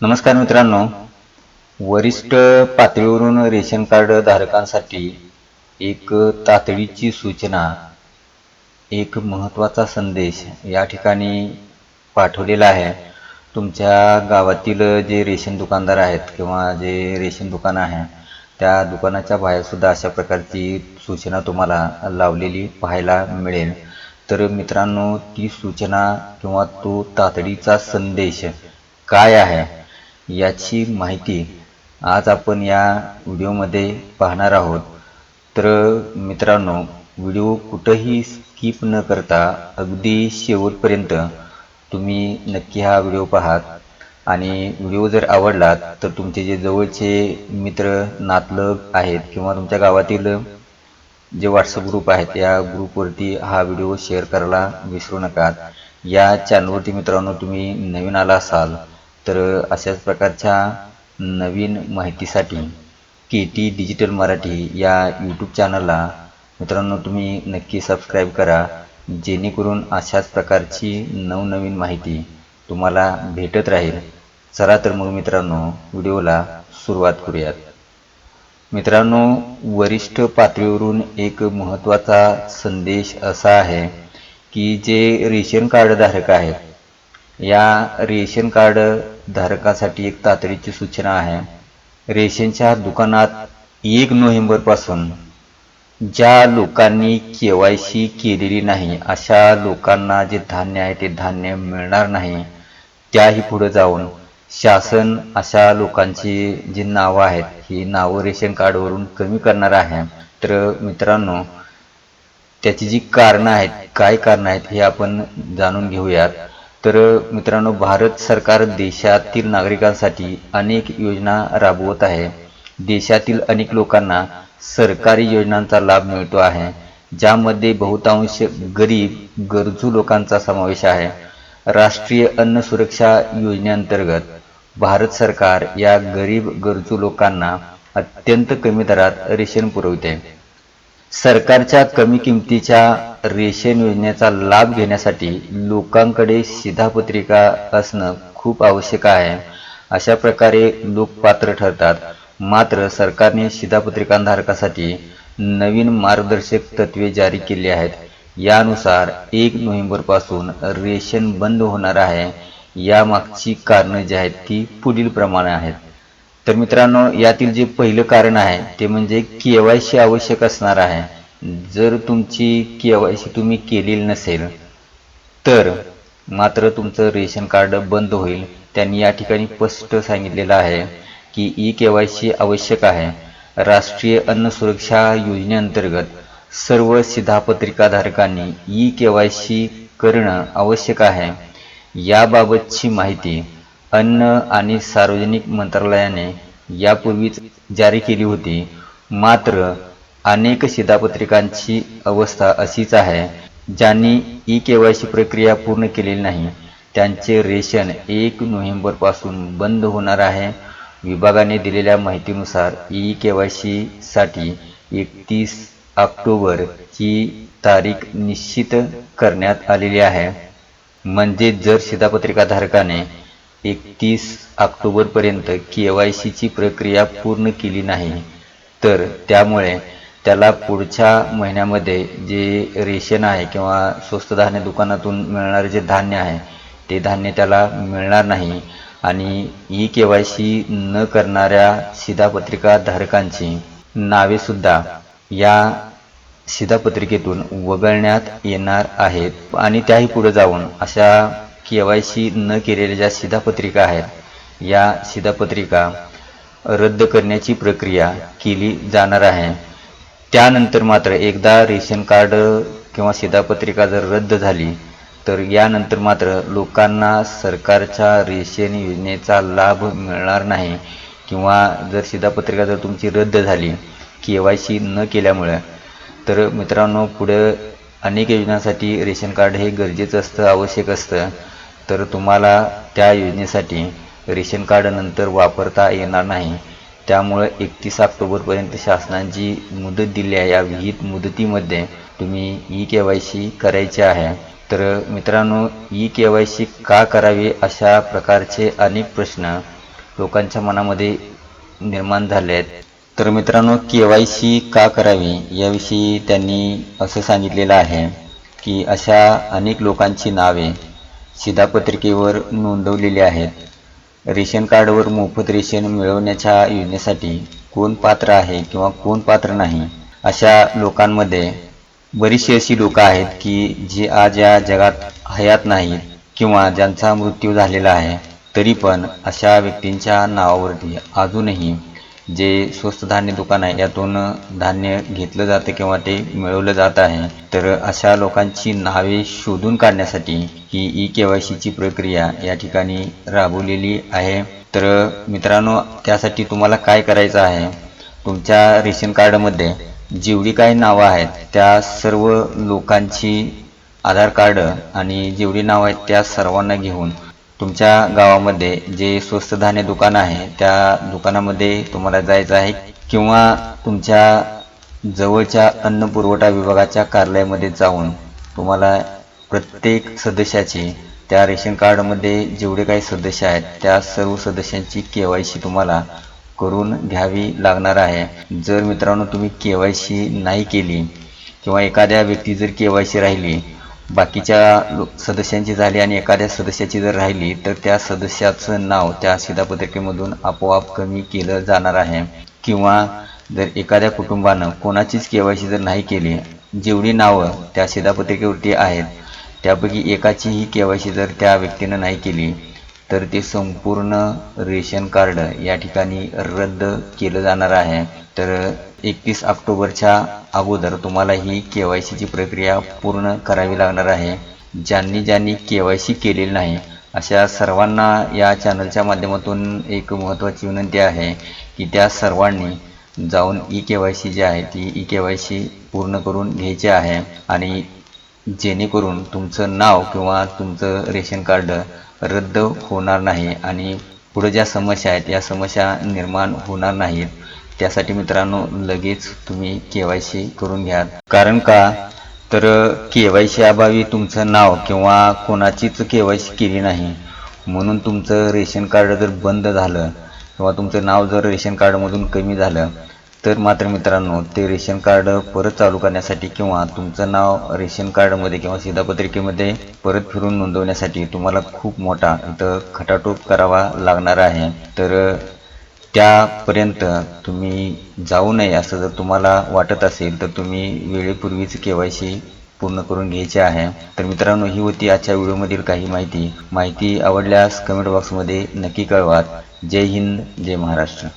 नमस्कार मित्रांनो. वरिष्ठ पातळीवरून रेशन कार्ड धारकांसाठी एक तातडीची सूचना एक महत्त्वाचा संदेश या ठिकाणी पाठवलेला आहे. तुमच्या गावातील जे रेशन दुकानदार आहेत किंवा जे रेशन दुकान आहे त्या दुकानाच्या बाहेरसुद्धा अशा प्रकारची सूचना तुम्हाला लावलेली पाहायला मिळेल. तर मित्रांनो ती सूचना किंवा तो तातडीचा संदेश काय आहे? याची माहिती आज आपण या व्हिडिओमध्ये पाहणार आहोत. तर मित्रांनो व्हिडिओ कुठंही स्किप न करता अगदी शेवटपर्यंत तुम्ही नक्की हा व्हिडिओ पाहात. आणि व्हिडिओ जर आवडला तर तुमचे जे जवळचे मित्र नातलग आहेत किंवा तुमच्या गावातील जे व्हॉट्सअप ग्रुप आहेत या ग्रुपवरती हा व्हिडिओ शेअर करायला विसरू नका. या चॅनलवरती मित्रांनो तुम्ही नवीन आला असाल तर अशाच प्रकारच्या नवीन माहितीसाठी के टी डिजिटल मराठी या यूट्यूब चॅनलला मित्रांनो तुम्ही नक्की सबस्क्राईब करा. जेणेकरून अशाच प्रकारची नवनवीन माहिती तुम्हाला भेटत राहील. चला तर मग मित्रांनो व्हिडिओला सुरुवात करूयात. मित्रांनो वरिष्ठ पातळीवरून एक महत्त्वाचा संदेश असा आहे की जे रेशन कार्डधारक आहेत या रेशन कार्ड धारकासाठी एक तातडीची सूचना आहे. रेशनच्या दुकानात एक नोव्हेंबरपासून ज्या लोकांनी के वाय सी केलेली नाही अशा लोकांना जे धान्य आहे ते धान्य मिळणार नाही त्याही पुढे जाऊन शासन अशा लोकांची जी नावं आहेत ही नावं रेशन कार्डवरून कमी करणार आहे. तर मित्रांनो त्याची जी कारणं आहेत काय कारणं आहेत हे आपण जाणून घेऊयात. तर मित्रांनो भारत सरकार देशातील नागरिकांसाठी अनेक योजना राबवत आहे. देशातील अनेक लोकांना सरकारी योजनांचा लाभ मिळतो आहे ज्यामध्ये बहुतांश गरीब गरजू लोकांचा समावेश आहे. राष्ट्रीय अन्न सुरक्षा योजनेअंतर्गत भारत सरकार या गरीब गरजू लोकांना अत्यंत कमी दरात रेशन पुरवते. सरकारच्या कमी किमतीच्या रेशन योजनेचा लाभ घेण्यासाठी लोकांकडे शिधापत्रिका असणं खूप आवश्यक आहे. अशा प्रकारे लोक पात्र ठरतात. मात्र सरकारने शिधापत्रिकांधारकासाठी नवीन मार्गदर्शक तत्त्वे जारी केली आहेत. यानुसार एक नोव्हेंबरपासून रेशन बंद होणार आहे. यामागची कारणं जी आहेत ती पुढील प्रमाणे आहेत. तर मित्रांनो यातील जे पहिलं कारण आहे ते म्हणजे के वाय सी आवश्यक असणार आहे. जर तुमची के वाय सी तुम्ही केलेली नसेल तर मात्र तुमचं रेशन कार्ड बंद होईल. त्यांनी या ठिकाणी स्पष्ट सांगितलेलं आहे की ई के वाय सी आवश्यक आहे. राष्ट्रीय अन्न सुरक्षा योजनेअंतर्गत सर्व शिधापत्रिकाधारकांनी ई के वाय सी करणं आवश्यक आहे. याबाबतची माहिती अन्न आणि सार्वजनिक मंत्रालयाने यापूर्वीच जारी केली होती. मात्र अनेक शिधापत्रिकांची अवस्था अशीच आहे ज्यांनी ई के वाय सी प्रक्रिया पूर्ण केलेली नाही. त्यांचे रेशन एक नोव्हेंबरपासून बंद होणार आहे. विभागाने दिलेल्या माहितीनुसार ई के वाय सीसाठी एकतीस ऑक्टोबर ही तारीख निश्चित करण्यात आलेली आहे. म्हणजे जर शिधापत्रिकाधारकाने एकतीस ऑक्टोबरपर्यंत के वाय सीची प्रक्रिया पूर्ण केली नाही तर त्यामुळे त्याला पुढच्या महिन्यामध्ये जे रेशन आहे किंवा स्वस्त धान्य दुकानातून मिळणारे जे धान्य आहे ते धान्य त्याला मिळणार नाही. आणि ई के वाय सी न करणाऱ्या शिधापत्रिकाधारकांची नावेसुद्धा या शिधापत्रिकेतून वगळण्यात येणार आहेत. आणि त्याही पुढे जाऊन अशा के वाय सी न केलेल्या ज्या शिधापत्रिका आहेत या शिधापत्रिका रद्द करण्याची प्रक्रिया केली जाणार आहे. त्यानंतर मात्र एकदा रेशन कार्ड किंवा शिधापत्रिका जर रद्द झाली तर यानंतर मात्र लोकांना सरकारच्या रेशन योजनेचा लाभ मिळणार नाही. किंवा जर शिधापत्रिका जर तुमची रद्द झाली के वाय सी न केल्यामुळं तर मित्रांनो पुढं अनेक योजनांसाठी रेशन कार्ड हे गरजेचं असतं आवश्यक असतं. तर तुम्हाला त्या योजनेसाठी रेशन कार्ड नंतर वापरता येणार नाही. त्यामुळं एकतीस ऑक्टोबरपर्यंत शासनाने जी मुदत दिली आहे. या विहित मुदतीमध्ये तुम्ही ई के वाय सी करायची आहे. तर मित्रांनो ई के वाय सी का करावी अशा प्रकारचे अनेक प्रश्न लोकांच्या मनामध्ये निर्माण झाले आहेत. तर मित्रांनो के वाय सी का करावी याविषयी त्यांनी असं सांगितलेलं आहे की अशा अनेक लोकांची नावे शिधापत्रिकेवर नोंदवलेली आहेत. रेशन कार्डवर मोफत रेशन मिळवण्याच्या योजनेसाठी कोण पात्र आहे किंवा कोण पात्र नाही अशा लोकांमध्ये बरीचशी अशी लोकं आहेत की जी आज या जगात हयात नाहीत किंवा ज्यांचा मृत्यू झालेला आहे तरी पण अशा व्यक्तींच्या नावावरती अजूनही जे स्वस्त धान्य दुकान आहे यातून धान्य घेतलं जातं किंवा ते मिळवलं जात आहे. तर अशा लोकांची नावे शोधून काढण्यासाठी ही ई के वाय सीची प्रक्रिया या ठिकाणी राबवलेली आहे. तर मित्रांनो त्यासाठी तुम्हाला काय करायचं आहे? तुमच्या रेशन कार्डमध्ये जेवढी काही नावं आहेत त्या सर्व लोकांची आधार कार्ड आणि जेवढी नावं आहेत त्या सर्वांना घेऊन तुमच्या गावामध्ये जे स्वस्त धान्य दुकान आहे त्या दुकानामध्ये तुम्हाला जायचं आहे किंवा तुमच्या जवळच्या अन्न पुरवठा विभागाच्या कार्यालयामध्ये जाऊन तुम्हाला प्रत्येक सदस्याची त्या रेशन कार्डमध्ये जेवढे काही सदस्य आहेत त्या सर्व सदस्यांची के वाय सी तुम्हाला करून घ्यावी लागणार आहे. जर मित्रांनो तुम्ही के वाय सी नाही केली किंवा एखाद्या व्यक्ती जर के वाय सी राहिली बाकीच्या लो सदस्यांची झाली आणि एखाद्या सदस्याची जर राहिली तर त्या सदस्याचं नाव त्या शिधापत्रिकेमधून आपोआप कमी केलं जाणार आहे. किंवा जर एखाद्या कुटुंबानं कोणाचीच के सी जर नाही केली जेवढी नावं त्या शिधापत्रिकेवरती आहेत त्यापैकी एकाचीही के सी जर त्या व्यक्तीनं नाही केली तर ते संपूर्ण रेशन कार्ड या ठिकाणी रद्द केलं जाणार आहे. तर एकतीस ऑक्टोबरच्या अगोदर तुम्हाला ही के वाय सीची प्रक्रिया पूर्ण करावी लागणार आहे. ज्यांनी ज्यांनी के वाय सी केलेली नाही अशा सर्वांना या चॅनलच्या माध्यमातून एक महत्त्वाची विनंती आहे की त्या सर्वांनी जाऊन ई के वाय सी जी आहे ती ई के वाय सी पूर्ण करून घ्यायची आहे. आणि जेणेकरून तुमचं नाव किंवा तुमचं रेशन कार्ड रद्द होणार नाही आणि पुढे ज्या समस्या आहेत या समस्या निर्माण होणार नाहीत. त्यासाठी मित्रांनो लगेच तुम्ही के वाय सी करून घ्या. कारण का? तर के वाय सी अभावी तुमचं नाव किंवा कोणाचीच के वाय सी केली नाही. म्हणून तुमचं रेशन कार्ड जर बंद झालं किंवा तुमचं नाव जर रेशन कार्डमधून कमी झालं तर मात्र मित्रांनो ते रेशन कार्ड परत चालू करण्यासाठी किंवा तुमचं नाव रेशन कार्डमध्ये किंवा शिधापत्रिकेमध्ये परत फिरून नोंदवण्यासाठी तुम्हाला खूप मोठा इथं खटाटोप करावा लागणार आहे. तर त्यापर्यंत तुम्ही जाऊ नये असं जर तुम्हाला वाटत असेल तर तुम्ही वेळेपूर्वीच के वाय सी पूर्ण करून घ्यायची आहे. तर मित्रांनो ही होती आजच्या व्हिडिओमधील काही माहिती. माहिती आवडल्यास कमेंट बॉक्समध्ये नक्की कळवा. जय हिंद जय महाराष्ट्र.